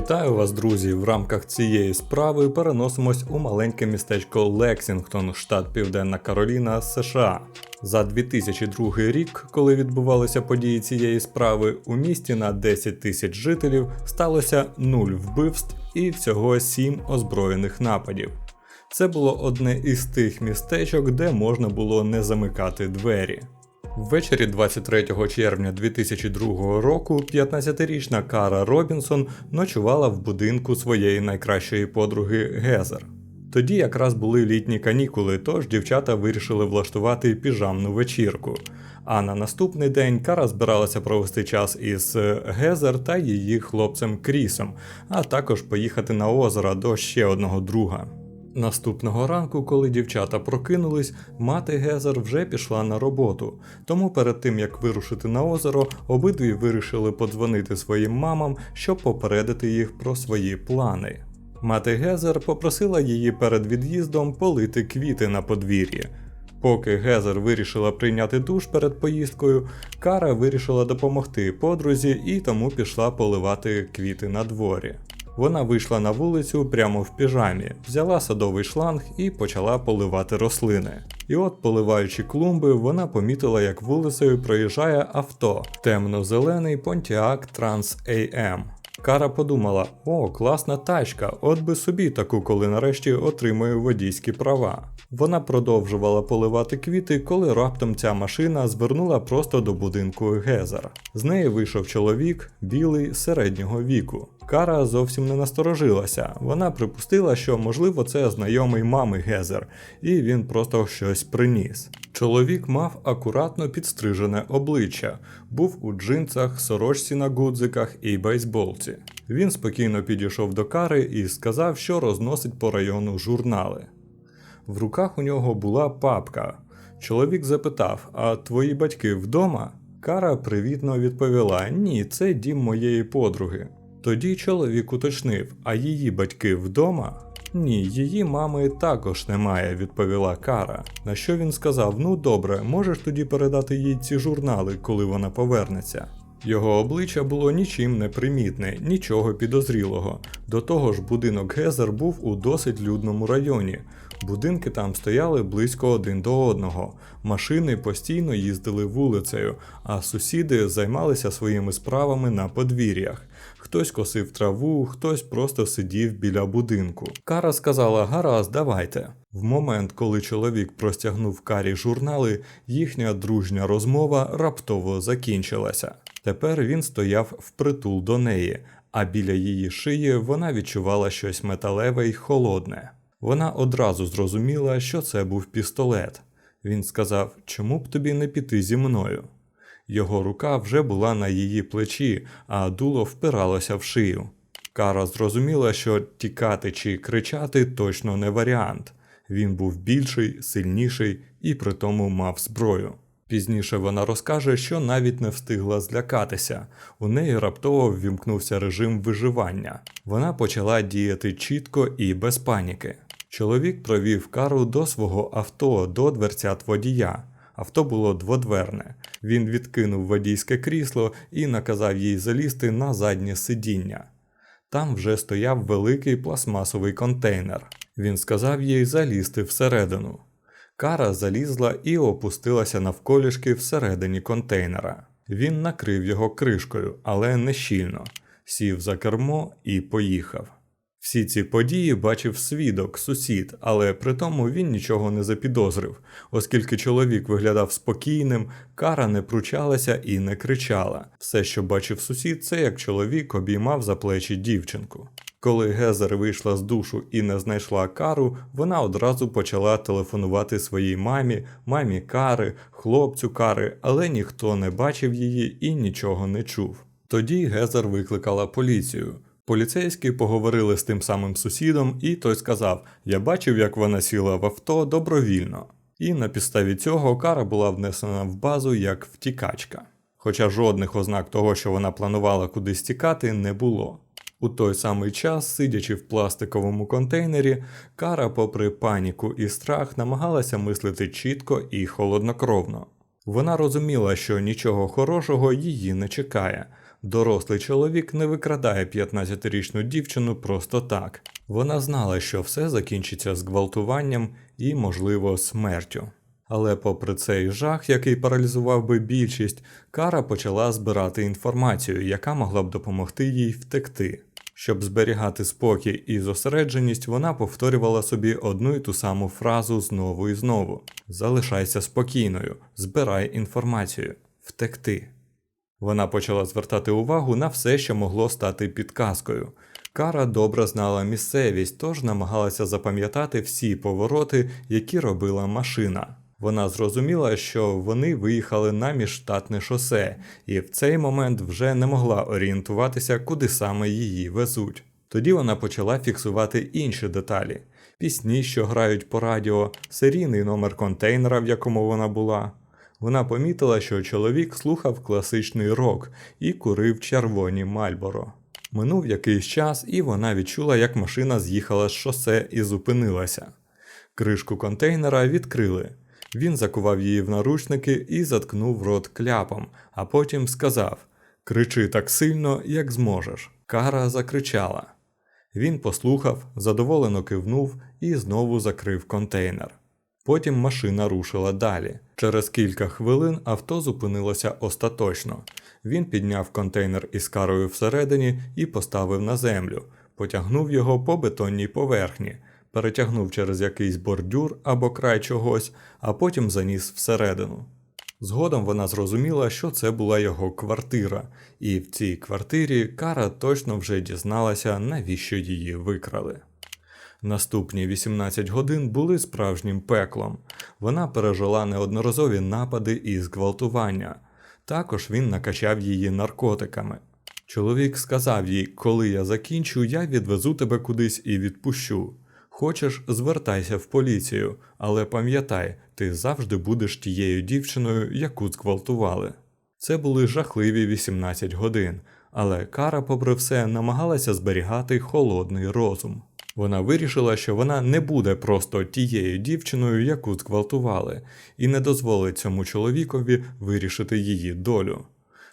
Вітаю вас, друзі! В рамках цієї справи переносимось у маленьке містечко Лексінгтон, штат Південна Кароліна, США. За 2002 рік, коли відбувалися події цієї справи, у місті на 10 тисяч жителів сталося 0 вбивств і всього 7 озброєних нападів. Це було одне із тих містечок, де можна було не замикати двері. Ввечері 23 червня 2002 року 15-річна Кара Робінсон ночувала в будинку своєї найкращої подруги Гезер. Тоді якраз були літні канікули, тож дівчата вирішили влаштувати піжамну вечірку. А на наступний день Кара збиралася провести час із Гезер та її хлопцем Крісом, а також поїхати на озеро до ще одного друга. Наступного ранку, коли дівчата прокинулись, мати Гезер вже пішла на роботу. Тому перед тим як вирушити на озеро, обидві вирішили подзвонити своїм мамам, щоб попередити їх про свої плани. Мати Гезер попросила її перед від'їздом полити квіти на подвір'ї. Поки Гезер вирішила прийняти душ перед поїздкою, Кара вирішила допомогти подрузі і тому пішла поливати квіти на дворі. Вона вийшла на вулицю прямо в піжамі, взяла садовий шланг і почала поливати рослини. І от, поливаючи клумби, вона помітила, як вулицею проїжджає авто темно-зелений Pontiac Trans AM. Кара подумала: о, класна тачка, от би собі таку, коли нарешті отримую водійські права. Вона продовжувала поливати квіти, коли раптом ця машина звернула просто до будинку Гезер. З неї вийшов чоловік, білий середнього віку. Кара зовсім не насторожилася. Вона припустила, що можливо це знайомий мами Гезер, і він просто щось приніс. Чоловік мав акуратно підстрижене обличчя, був у джинсах, сорочці на гудзиках і бейсболці. Він спокійно підійшов до кари і сказав, що розносить по району журнали. В руках у нього була папка. Чоловік запитав: А твої батьки вдома? Кара привітно відповіла: Ні, це дім моєї подруги. Тоді чоловік уточнив, а її батьки вдома? Ні, її мами також немає, відповіла Кара. На що він сказав: Ну добре, можеш тоді передати їй ці журнали, коли вона повернеться. Його обличчя було нічим не примітне, нічого підозрілого. До того ж, будинок Гезер був у досить людному районі. Будинки там стояли близько один до одного, машини постійно їздили вулицею, а сусіди займалися своїми справами на подвір'ях. Хтось косив траву, хтось просто сидів біля будинку. Кара сказала: Гаразд, давайте. В момент, коли чоловік простягнув карі журнали, їхня дружня розмова раптово закінчилася. Тепер він стояв впритул до неї, а біля її шиї вона відчувала щось металеве й холодне. Вона одразу зрозуміла, що це був пістолет. Він сказав, чому б тобі не піти зі мною. Його рука вже була на її плечі, а дуло впиралося в шию. Кара зрозуміла, що тікати чи кричати точно не варіант. Він був більший, сильніший і при тому мав зброю. Пізніше вона розкаже, що навіть не встигла злякатися. У неї раптово ввімкнувся режим виживання. Вона почала діяти чітко і без паніки. Чоловік провів кару до свого авто, до дверцят водія. Авто було дводверне. Він відкинув водійське крісло і наказав їй залізти на заднє сидіння. Там вже стояв великий пластмасовий контейнер. Він сказав їй залізти всередину. Кара залізла і опустилася навколішки всередині контейнера. Він накрив його кришкою, але не щільно, сів за кермо і поїхав. Всі ці події бачив свідок, сусід, але при тому він нічого не запідозрив, оскільки чоловік виглядав спокійним, кара не пручалася і не кричала. Все, що бачив сусід, це як чоловік обіймав за плечі дівчинку. Коли Гезер вийшла з душу і не знайшла кару, вона одразу почала телефонувати своїй мамі, мамі кари, хлопцю кари, але ніхто не бачив її і нічого не чув. Тоді Гезер викликала поліцію. Поліцейські поговорили з тим самим сусідом, і той сказав: Я бачив, як вона сіла в авто добровільно. І на підставі цього кара була внесена в базу як втікачка. Хоча жодних ознак того, що вона планувала кудись тікати, не було. У той самий час, сидячи в пластиковому контейнері, кара, попри паніку і страх, намагалася мислити чітко і холоднокровно. Вона розуміла, що нічого хорошого її не чекає. Дорослий чоловік не викрадає 15-річну дівчину просто так. Вона знала, що все закінчиться зґвалтуванням і, можливо, смертю. Але попри цей жах, який паралізував би більшість, Кара почала збирати інформацію, яка могла б допомогти їй втекти. Щоб зберігати спокій і зосередженість, вона повторювала собі одну і ту саму фразу знову і знову: Залишайся спокійною, збирай інформацію, втекти. Вона почала звертати увагу на все, що могло стати підказкою. Кара добре знала місцевість, тож намагалася запам'ятати всі повороти, які робила машина. Вона зрозуміла, що вони виїхали на міжштатне шосе, і в цей момент вже не могла орієнтуватися, куди саме її везуть. Тоді вона почала фіксувати інші деталі: пісні, що грають по радіо, серійний номер контейнера, в якому вона була. Вона помітила, що чоловік слухав класичний рок і курив червоні Мальборо. Минув якийсь час, і вона відчула, як машина з'їхала з шосе і зупинилася. Кришку контейнера відкрили. Він закував її в наручники і заткнув рот кляпом, а потім сказав: Кричи так сильно, як зможеш. Кара закричала. Він послухав, задоволено кивнув і знову закрив контейнер. Потім машина рушила далі. Через кілька хвилин авто зупинилося остаточно. Він підняв контейнер із карою всередині і поставив на землю, потягнув його по бетонній поверхні, перетягнув через якийсь бордюр або край чогось, а потім заніс всередину. Згодом вона зрозуміла, що це була його квартира, і в цій квартирі Кара точно вже дізналася, навіщо її викрали. Наступні 18 годин були справжнім пеклом. Вона пережила неодноразові напади і зґвалтування. Також він накачав її наркотиками. Чоловік сказав їй, коли я закінчу, я відвезу тебе кудись і відпущу. Хочеш, звертайся в поліцію, але пам'ятай, ти завжди будеш тією дівчиною, яку зґвалтували. Це були жахливі 18 годин, але Кара, попри все, намагалася зберігати холодний розум. Вона вирішила, що вона не буде просто тією дівчиною, яку зґвалтували, і не дозволить цьому чоловікові вирішити її долю.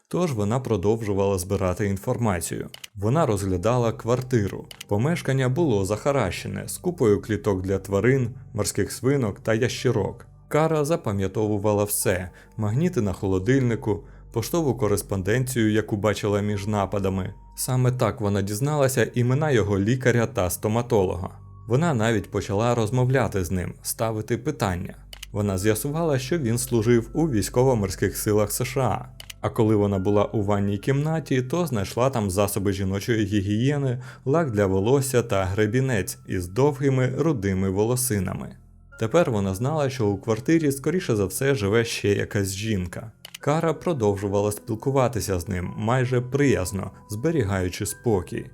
Тож вона продовжувала збирати інформацію. Вона розглядала квартиру. Помешкання було захаращене з купою кліток для тварин, морських свинок та ящірок. Кара запам'ятовувала все: магніти на холодильнику, поштову кореспонденцію, яку бачила між нападами. Саме так вона дізналася імена його лікаря та стоматолога. Вона навіть почала розмовляти з ним, ставити питання. Вона з'ясувала, що він служив у військово-морських силах США. А коли вона була у ванній кімнаті, то знайшла там засоби жіночої гігієни, лак для волосся та гребінець із довгими рудими волосинами. Тепер вона знала, що у квартирі, скоріше за все, живе ще якась жінка. Кара продовжувала спілкуватися з ним майже приязно, зберігаючи спокій.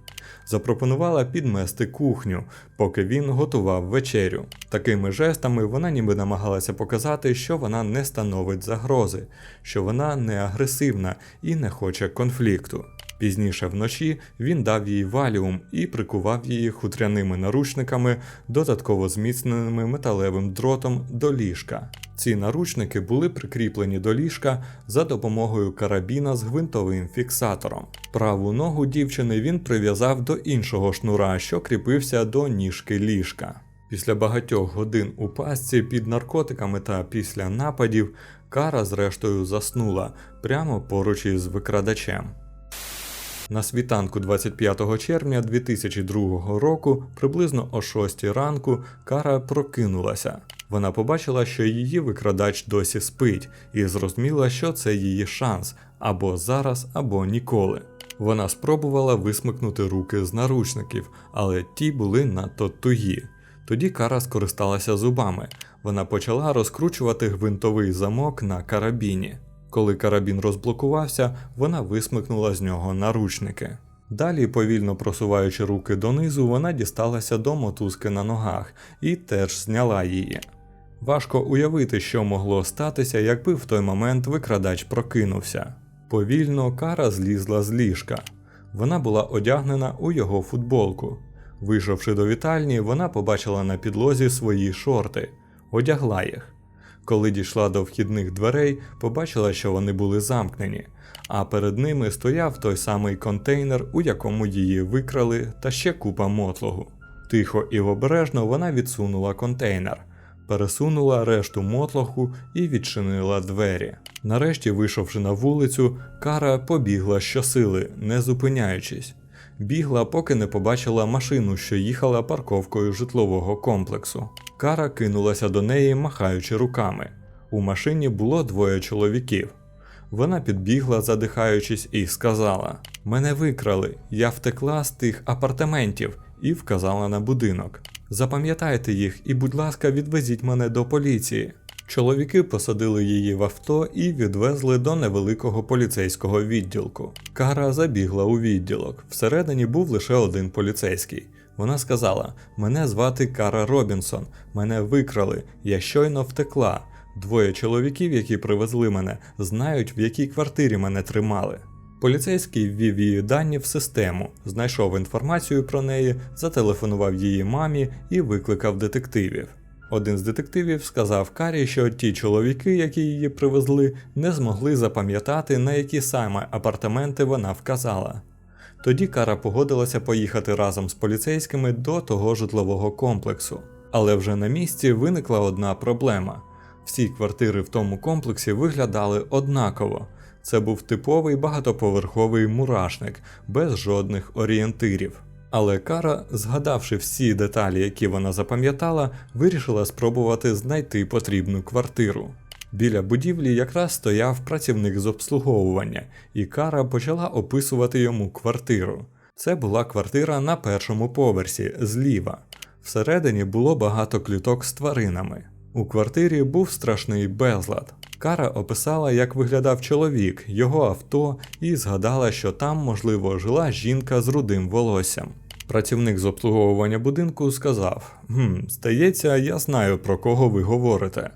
Запропонувала підмести кухню, поки він готував вечерю. Такими жестами вона ніби намагалася показати, що вона не становить загрози, що вона не агресивна і не хоче конфлікту. Пізніше вночі він дав їй валіум і прикував її хутряними наручниками, додатково зміцненими металевим дротом до ліжка. Ці наручники були прикріплені до ліжка за допомогою карабіна з гвинтовим фіксатором. Праву ногу дівчини він прив'язав до іншого шнура, що кріпився до ніжки ліжка. Після багатьох годин у пастці під наркотиками та після нападів Кара зрештою заснула прямо поруч із викрадачем. На світанку 25 червня 2002 року, приблизно о 6 ранку, Кара прокинулася. Вона побачила, що її викрадач досі спить, і зрозуміла, що це її шанс або зараз, або ніколи. Вона спробувала висмикнути руки з наручників, але ті були надто тугі. Тоді Кара скористалася зубами. Вона почала розкручувати гвинтовий замок на карабіні. Коли карабін розблокувався, вона висмикнула з нього наручники. Далі, повільно просуваючи руки донизу, вона дісталася до мотузки на ногах і теж зняла її. Важко уявити, що могло статися, якби в той момент викрадач прокинувся. Повільно кара злізла з ліжка. Вона була одягнена у його футболку. Вийшовши до вітальні, вона побачила на підлозі свої шорти, одягла їх. Коли дійшла до вхідних дверей, побачила, що вони були замкнені, а перед ними стояв той самий контейнер, у якому її викрали, та ще купа мотлогу. Тихо і обережно вона відсунула контейнер, пересунула решту мотлоху і відчинила двері. Нарешті, вийшовши на вулицю, Кара побігла щосили, не зупиняючись. Бігла, поки не побачила машину, що їхала парковкою житлового комплексу. Кара кинулася до неї, махаючи руками. У машині було двоє чоловіків. Вона підбігла, задихаючись, і сказала: Мене викрали, я втекла з тих апартаментів і вказала на будинок. Запам'ятайте їх і, будь ласка, відвезіть мене до поліції. Чоловіки посадили її в авто і відвезли до невеликого поліцейського відділку. Кара забігла у відділок. Всередині був лише один поліцейський. Вона сказала: Мене звати Кара Робінсон, мене викрали, я щойно втекла. Двоє чоловіків, які привезли мене, знають, в якій квартирі мене тримали. Поліцейський ввів її дані в систему, знайшов інформацію про неї, зателефонував її мамі і викликав детективів. Один з детективів сказав Карі, що ті чоловіки, які її привезли, не змогли запам'ятати, на які саме апартаменти вона вказала. Тоді Кара погодилася поїхати разом з поліцейськими до того житлового комплексу. Але вже на місці виникла одна проблема: всі квартири в тому комплексі виглядали однаково. Це був типовий багатоповерховий мурашник без жодних орієнтирів. Але Кара, згадавши всі деталі, які вона запам'ятала, вирішила спробувати знайти потрібну квартиру. Біля будівлі якраз стояв працівник з обслуговування, і Кара почала описувати йому квартиру. Це була квартира на першому поверсі, зліва. Всередині було багато кліток з тваринами. У квартирі був страшний безлад. Кара описала, як виглядав чоловік, його авто, і згадала, що там, можливо, жила жінка з рудим волоссям. Працівник з обслуговування будинку сказав: «Хм, здається, я знаю, про кого ви говорите.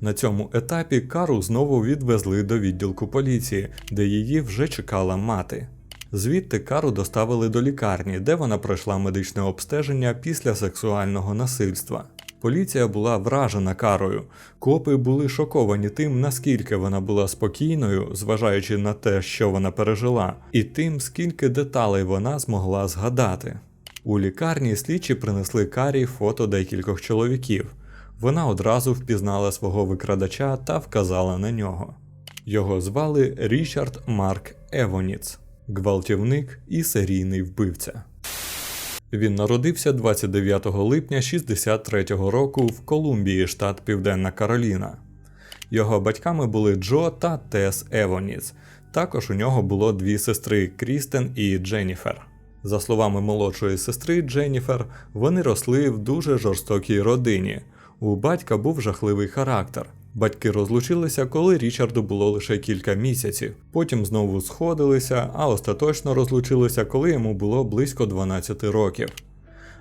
На цьому етапі Кару знову відвезли до відділку поліції, де її вже чекала мати. Звідти Кару доставили до лікарні, де вона пройшла медичне обстеження після сексуального насильства. Поліція була вражена карою. Копи були шоковані тим, наскільки вона була спокійною, зважаючи на те, що вона пережила, і тим, скільки деталей вона змогла згадати. У лікарні слідчі принесли карі фото декількох чоловіків. Вона одразу впізнала свого викрадача та вказала на нього. Його звали Річард Марк Евоніц, гвалтівник і серійний вбивця. Він народився 29 липня 63-го року в Колумбії, штат Південна Кароліна. Його батьками були Джо та Тес Евоніц. Також у нього було дві сестри Крістен і Дженніфер. За словами молодшої сестри Дженніфер, вони росли в дуже жорстокій родині. У батька був жахливий характер. Батьки розлучилися, коли Річарду було лише кілька місяців. Потім знову сходилися, а остаточно розлучилися, коли йому було близько 12 років.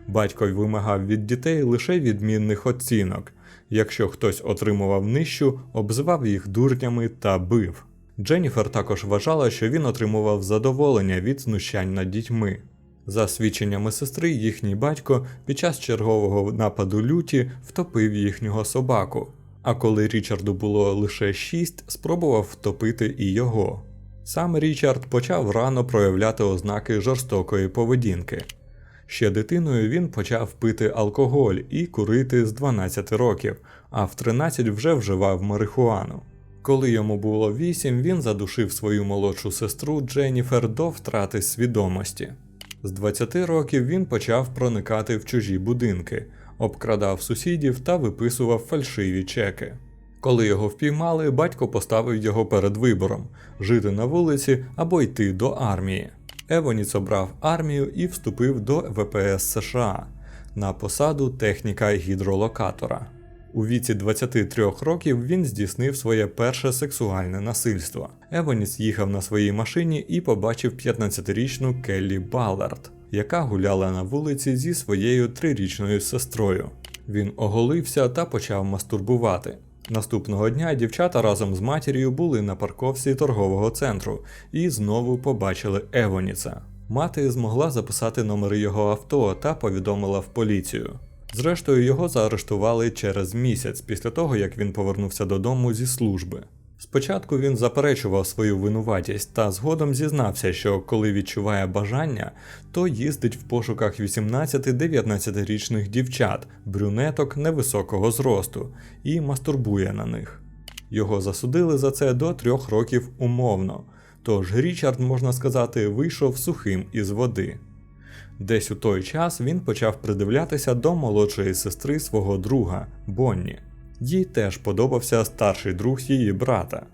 Батько вимагав від дітей лише відмінних оцінок. Якщо хтось отримував нижчу, обзивав їх дурнями та бив. Дженніфер також вважала, що він отримував задоволення від знущань над дітьми. За свідченнями сестри, їхній батько під час чергового нападу люті втопив їхнього собаку. А коли Річарду було лише 6, спробував втопити і його. Сам Річард почав рано проявляти ознаки жорстокої поведінки. Ще дитиною він почав пити алкоголь і курити з 12 років, а в 13 вже вживав марихуану. Коли йому було 8, він задушив свою молодшу сестру Дженніфер до втрати свідомості. З 20 років він почав проникати в чужі будинки, обкрадав сусідів та виписував фальшиві чеки. Коли його впіймали, батько поставив його перед вибором жити на вулиці або йти до армії. Евоніц обрав армію і вступив до ВПС США на посаду техніка гідролокатора. У віці 23 років він здійснив своє перше сексуальне насильство. Евоніс їхав на своїй машині і побачив 15-річну Келлі Баллард, яка гуляла на вулиці зі своєю трирічною сестрою. Він оголився та почав мастурбувати. Наступного дня дівчата разом з матір'ю були на парковці торгового центру і знову побачили Евоніца. Мати змогла записати номери його авто та повідомила в поліцію. Зрештою, його заарештували через місяць після того, як він повернувся додому зі служби. Спочатку він заперечував свою винуватість та згодом зізнався, що коли відчуває бажання, то їздить в пошуках 18-19-річних дівчат, брюнеток невисокого зросту і мастурбує на них. Його засудили за це до трьох років умовно, тож Річард, можна сказати, вийшов сухим із води. Десь у той час він почав придивлятися до молодшої сестри свого друга Бонні. Їй теж подобався старший друг її брата.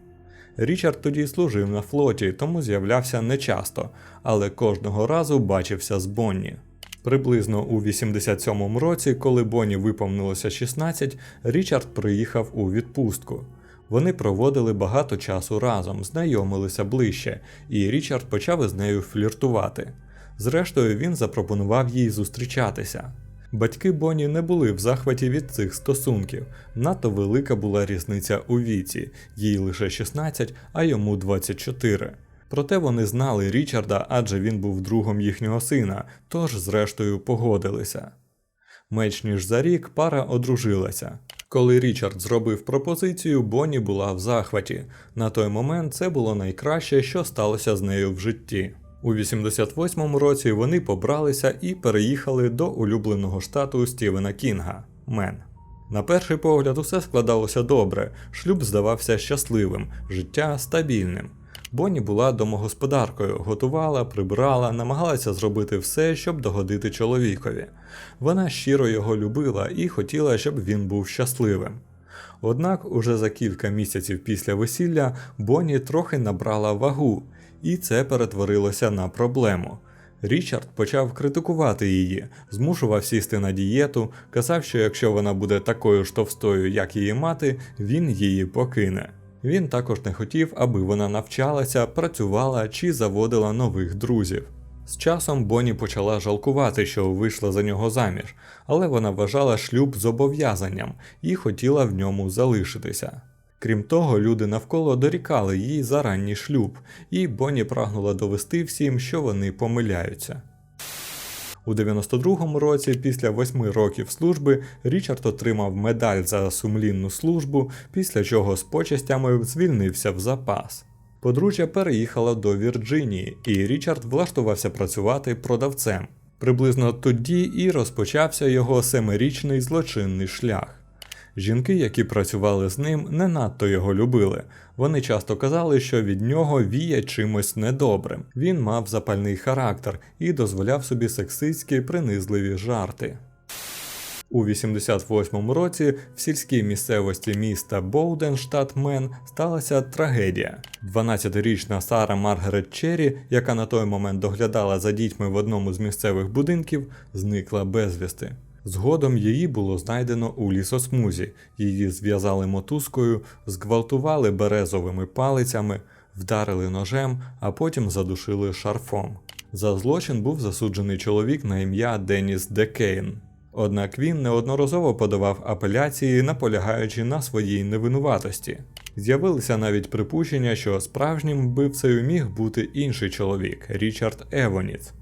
Річард тоді служив на флоті, тому з'являвся нечасто, але кожного разу бачився з Бонні. Приблизно у 87-му році, коли Бонні виповнилося 16, Річард приїхав у відпустку. Вони проводили багато часу разом, знайомилися ближче, і Річард почав із нею фліртувати. Зрештою, він запропонував їй зустрічатися. Батьки Бонні не були в захваті від цих стосунків. Надто велика була різниця у віці, їй лише 16, а йому 24. Проте вони знали Річарда, адже він був другом їхнього сина, тож зрештою погодилися. Менш ніж за рік пара одружилася. Коли Річард зробив пропозицію, Бонні була в захваті. На той момент це було найкраще, що сталося з нею в житті. У 88-му році вони побралися і переїхали до улюбленого штату Стівена Кінга Мен. На перший погляд, усе складалося добре, шлюб здавався щасливим, життя стабільним. Бонні була домогосподаркою, готувала, прибирала, намагалася зробити все, щоб догодити чоловікові. Вона щиро його любила і хотіла, щоб він був щасливим. Однак, уже за кілька місяців після весілля Бонні трохи набрала вагу, і це перетворилося на проблему. Річард почав критикувати її, змушував сісти на дієту, казав, що якщо вона буде такою ж товстою, як її мати, він її покине. Він також не хотів, аби вона навчалася, працювала чи заводила нових друзів. З часом Бонні почала жалкувати, що вийшла за нього заміж, але вона вважала шлюб зобов'язанням і хотіла в ньому залишитися. Крім того, люди навколо дорікали їй за ранній шлюб, і Бонні прагнула довести всім, що вони помиляються. У 92-му році, після восьми років служби, Річард отримав медаль за сумлінну службу, після чого з почестями звільнився в запас. Подружжя переїхало до Вірджинії, і Річард влаштувався працювати продавцем. Приблизно тоді і розпочався його семирічний злочинний шлях. Жінки, які працювали з ним, не надто його любили. Вони часто казали, що від нього віє чимось недобрим. Він мав запальний характер і дозволяв собі сексистські принизливі жарти. У 88-му році в сільській місцевості міста Боуден, Мен, сталася трагедія. 12-річна Сара Маргарет Черрі, яка на той момент доглядала за дітьми в одному з місцевих будинків, зникла безвісти. Згодом її було знайдено у лісосмузі, її зв'язали мотузкою, зґвалтували березовими палицями, вдарили ножем, а потім задушили шарфом. За злочин був засуджений чоловік на ім'я Деніс Декейн. Однак він неодноразово подавав апеляції, наполягаючи на своїй невинуватості. З'явилися навіть припущення, що справжнім вбивцею міг бути інший чоловік Річард Евоніц.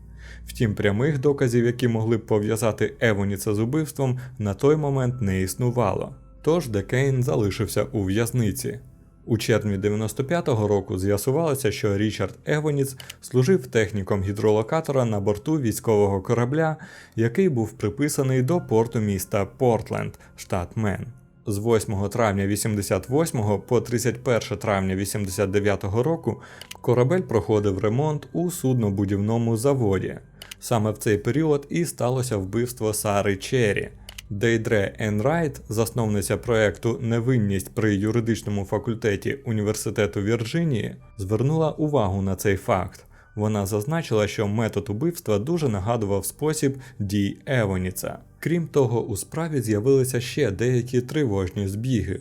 Втім, прямих доказів, які могли б пов'язати Евоніца з убивством, на той момент не існувало. Тож Декейн залишився у в'язниці. У червні 95-го року з'ясувалося, що Річард Евоніц служив техніком гідролокатора на борту військового корабля, який був приписаний до порту міста Портленд, штат Мен. З 8 травня 88 по 31 травня 89 року корабель проходив ремонт у суднобудівному заводі. Саме в цей період і сталося вбивство Сари Черрі. Дейдре Енрайт, засновниця проекту Невинність при юридичному факультеті Університету Вірджинії, звернула увагу на цей факт. Вона зазначила, що метод убивства дуже нагадував спосіб дій Евоніца. Крім того, у справі з'явилися ще деякі тривожні збіги.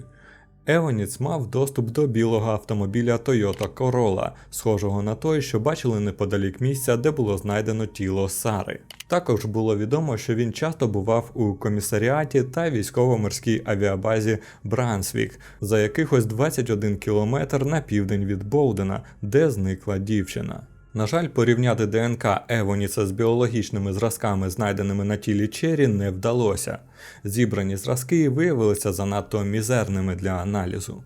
Евоніц мав доступ до білого автомобіля Toyota Corolla, схожого на той, що бачили неподалік місця, де було знайдено тіло Сари. Також було відомо, що він часто бував у комісаріаті та військово-морській авіабазі Брансвік за якихось 21 кілометр на південь від Боудена, де зникла дівчина. На жаль, порівняти ДНК Евоніса з біологічними зразками, знайденими на тілі Чері, не вдалося. Зібрані зразки виявилися занадто мізерними для аналізу.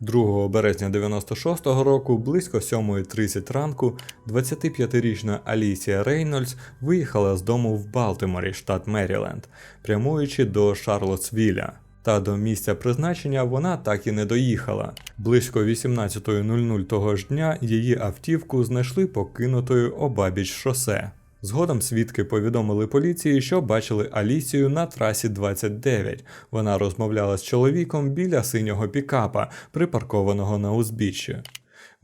2 березня 96-го року, близько 7.30 ранку, 25-річна Алісія Рейнольдс виїхала з дому в Балтиморі, штат Меріленд, прямуючи до Шарлотсвіля. Та до місця призначення вона так і не доїхала. Близько 18.00 того ж дня її автівку знайшли покинутою обабіч шосе. Згодом свідки повідомили поліції, що бачили Алісію на трасі 29. Вона розмовляла з чоловіком біля синього пікапа, припаркованого на узбіччі.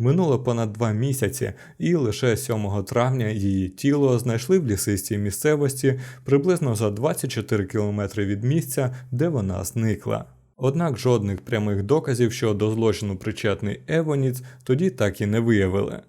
Минуло понад два місяці, і лише 7 травня її тіло знайшли в лісистій місцевості приблизно за 24 кілометри від місця, де вона зникла. Однак жодних прямих доказів, що до злочину причетний Евоніц, тоді так і не виявили.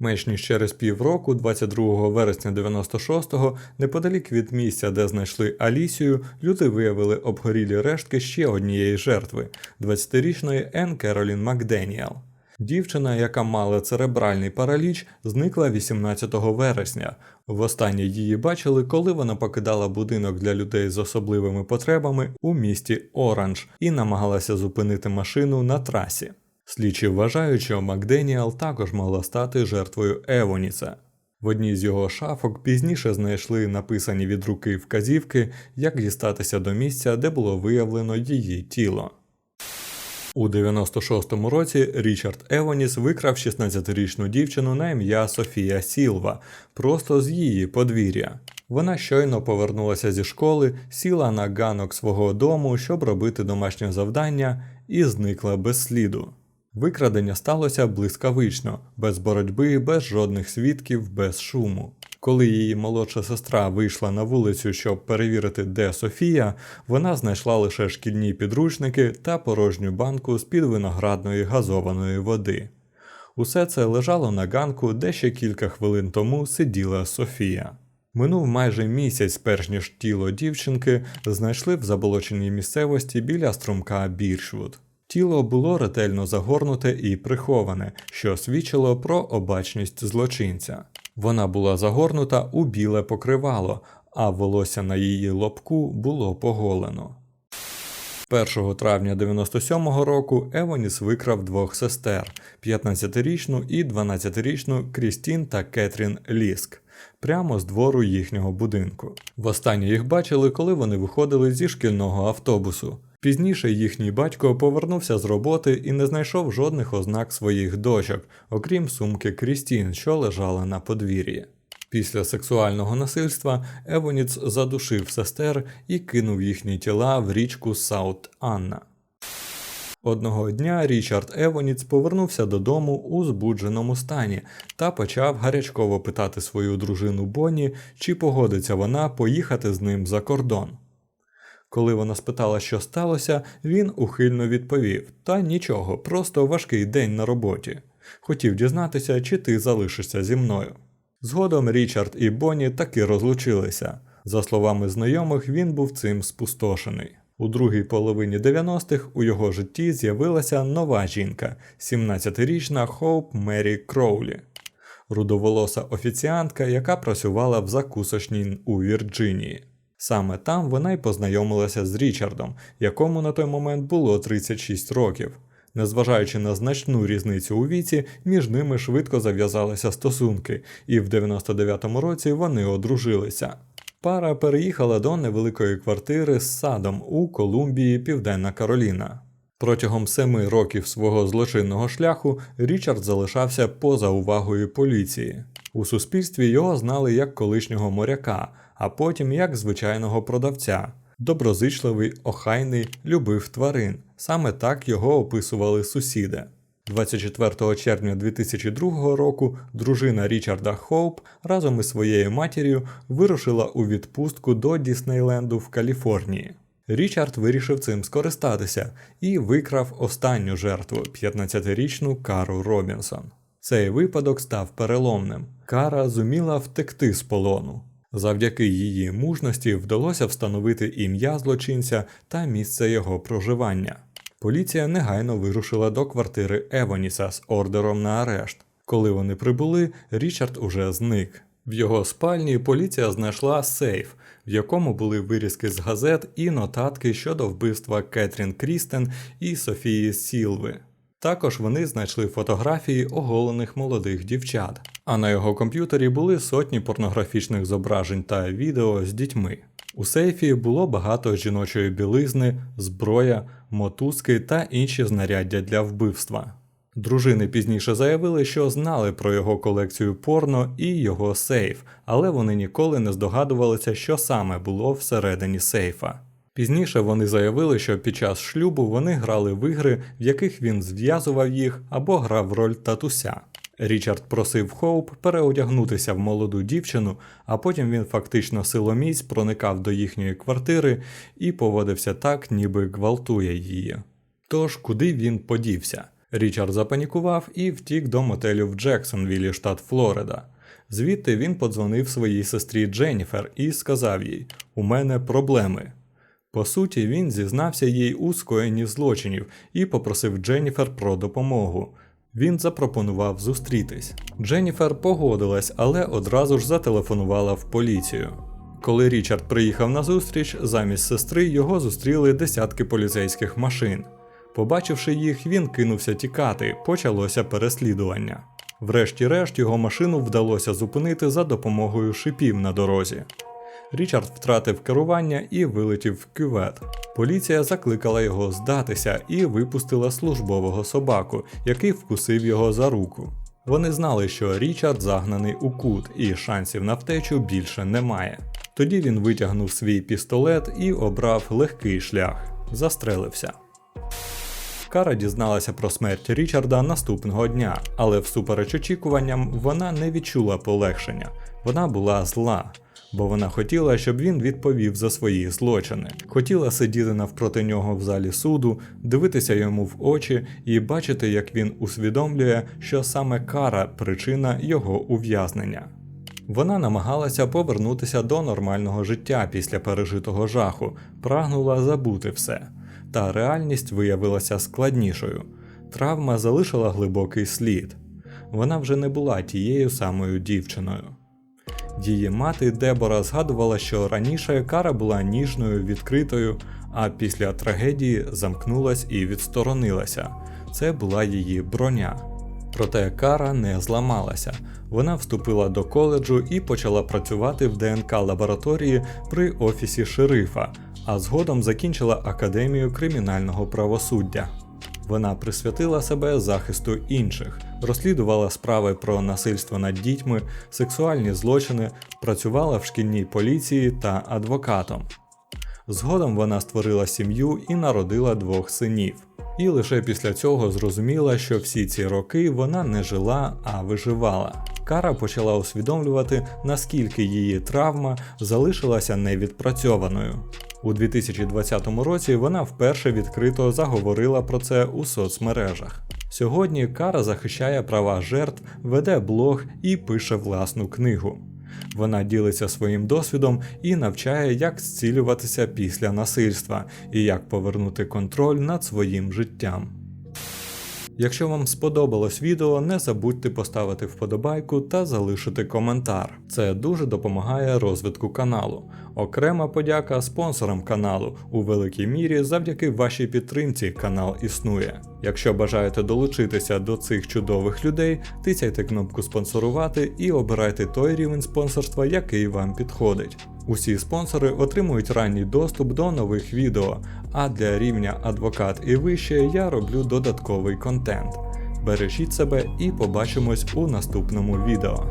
Менш ніж через півроку, 22 вересня 96-го, неподалік від місця, де знайшли Алісію, люди виявили обгорілі рештки ще однієї жертви 20-річної Енн Керолін Макденіал. Дівчина, яка мала церебральний параліч, зникла 18 вересня. Востаннє її бачили, коли вона покидала будинок для людей з особливими потребами у місті Оранж і намагалася зупинити машину на трасі. Слідчі вважають, що Макденіал також могла стати жертвою Евоніса. В одній з його шафок пізніше знайшли написані від руки вказівки, як дістатися до місця, де було виявлено її тіло. У 96-му році Річард Евоніс викрав 16-річну дівчину на ім'я Софія Сілва, просто з її подвір'я. Вона щойно повернулася зі школи, сіла на ганок свого дому, щоб робити домашнє завдання, і зникла без сліду. Викрадення сталося блискавично, без боротьби, без жодних свідків, без шуму. Коли її молодша сестра вийшла на вулицю, щоб перевірити, де Софія, вона знайшла лише шкільні підручники та порожню банку з-під виноградної газованої води. Усе це лежало на ганку, де ще кілька хвилин тому сиділа Софія. Минув майже місяць, перш ніж тіло дівчинки знайшли в заболоченій місцевості біля струмка Біршвуд. Тіло було ретельно загорнуте і приховане, що свідчило про обачність злочинця. Вона була загорнута у біле покривало, а волосся на її лобку було поголено. 1 травня 97-го року Евоніс викрав двох сестер 15-річну і 12-річну Крістін та Кетрін Ліск прямо з двору їхнього будинку. Востаннє їх бачили, коли вони виходили зі шкільного автобусу. Пізніше їхній батько повернувся з роботи і не знайшов жодних ознак своїх дочок, окрім сумки Крістін, що лежала на подвір'ї. Після сексуального насильства Евоніц задушив сестер і кинув їхні тіла в річку Саут Анна. Одного дня Річард Евоніц повернувся додому у збудженому стані та почав гарячково питати свою дружину Бонні, чи погодиться вона поїхати з ним за кордон. Коли вона спитала, що сталося, він ухильно відповів: Та нічого, просто важкий день на роботі. Хотів дізнатися, чи ти залишишся зі мною. Згодом Річард і Бонні таки розлучилися. За словами знайомих, він був цим спустошений. У другій половині 90-х у його житті з'явилася нова жінка, 17-річна Хоуп Мері Кроулі, рудоволоса офіціантка, яка працювала в закусочній у Вірджинії. Саме там вона й познайомилася з Річардом, якому на той момент було 36 років. Незважаючи на значну різницю у віці, між ними швидко зав'язалися стосунки, і в 99-му році вони одружилися. Пара переїхала до невеликої квартири з садом у Колумбії, Південна Кароліна. Протягом семи років свого злочинного шляху Річард залишався поза увагою поліції. У суспільстві його знали як колишнього моряка, а потім як звичайного продавця. Доброзичливий, охайний, любив тварин. Саме так його описували сусіди. 24 червня 2002 року дружина Річарда Хоуп разом із своєю матір'ю вирушила у відпустку до Діснейленду в Каліфорнії. Річард вирішив цим скористатися і викрав останню жертву 15-річну Кару Робінсон. Цей випадок став переломним. Кара зуміла втекти з полону. Завдяки її мужності вдалося встановити ім'я злочинця та місце його проживання. Поліція негайно вирушила до квартири Евоніса з ордером на арешт. Коли вони прибули, Річард уже зник. В його спальні поліція знайшла сейф, в якому були вирізки з газет і нотатки щодо вбивства Кетрін Крістен і Софії Сілви. Також вони знайшли фотографії оголених молодих дівчат, а на його комп'ютері були сотні порнографічних зображень та відео з дітьми. У сейфі було багато жіночої білизни, зброя, мотузки та інші знаряддя для вбивства. Дружини пізніше заявили, що знали про його колекцію порно і його сейф, але вони ніколи не здогадувалися, що саме було всередині сейфа. Пізніше вони заявили, що під час шлюбу вони грали в ігри, в яких він зв'язував їх або грав роль татуся. Річард просив Хоуп переодягнутися в молоду дівчину, а потім він фактично силоміць проникав до їхньої квартири і поводився так, ніби гвалтує її. Тож куди він подівся? Річард запанікував і втік до мотелю в Джексонвілі, штат Флорида. Звідти він подзвонив своїй сестрі Дженніфер і сказав їй: У мене проблеми. По суті, він зізнався їй у скоєнні злочинів і попросив Дженніфер про допомогу. Він запропонував зустрітись. Дженніфер погодилась, але одразу ж зателефонувала в поліцію. Коли Річард приїхав на зустріч, замість сестри його зустріли десятки поліцейських машин. Побачивши їх, він кинувся тікати, почалося переслідування. Врешті-решт його машину вдалося зупинити за допомогою шипів на дорозі. Річард втратив керування і вилетів в кювет. Поліція закликала його здатися і випустила службового собаку, який вкусив його за руку. Вони знали, що Річард загнаний у кут і шансів на втечу більше немає. Тоді він витягнув свій пістолет і обрав легкий шлях, застрелився. Кара дізналася про смерть Річарда наступного дня, але всупереч очікуванням вона не відчула полегшення. Вона була зла, бо вона хотіла, щоб він відповів за свої злочини. Хотіла сидіти навпроти нього в залі суду, дивитися йому в очі і бачити, як він усвідомлює, що саме кара причина його ув'язнення. Вона намагалася повернутися до нормального життя після пережитого жаху, прагнула забути все. Та реальність виявилася складнішою. Травма залишила глибокий слід. Вона вже не була тією самою дівчиною. Її мати Дебора згадувала, що раніше кара була ніжною, відкритою, а після трагедії замкнулась і відсторонилася. Це була її броня. Проте кара не зламалася. Вона вступила до коледжу і почала працювати в ДНК лабораторії при офісі шерифа, а згодом закінчила академію кримінального правосуддя. Вона присвятила себе захисту інших, розслідувала справи про насильство над дітьми, сексуальні злочини, працювала в шкільній поліції та адвокатом. Згодом вона створила сім'ю і народила двох синів. І лише після цього зрозуміла, що всі ці роки вона не жила, а виживала. Кара почала усвідомлювати, наскільки її травма залишилася невідпрацьованою. У 2020 році вона вперше відкрито заговорила про це у соцмережах. Сьогодні Кара захищає права жертв, веде блог і пише власну книгу. Вона ділиться своїм досвідом і навчає, як зцілюватися після насильства і як повернути контроль над своїм життям. Якщо вам сподобалось відео, не забудьте поставити вподобайку та залишити коментар. Це дуже допомагає розвитку каналу. Окрема подяка спонсорам каналу. У великій мірі завдяки вашій підтримці канал існує. Якщо бажаєте долучитися до цих чудових людей, тицяйте кнопку спонсорувати і обирайте той рівень спонсорства, який вам підходить. Усі спонсори отримують ранній доступ до нових відео, а для рівня адвокат і вище я роблю додатковий контент. Бережіть себе і побачимось у наступному відео.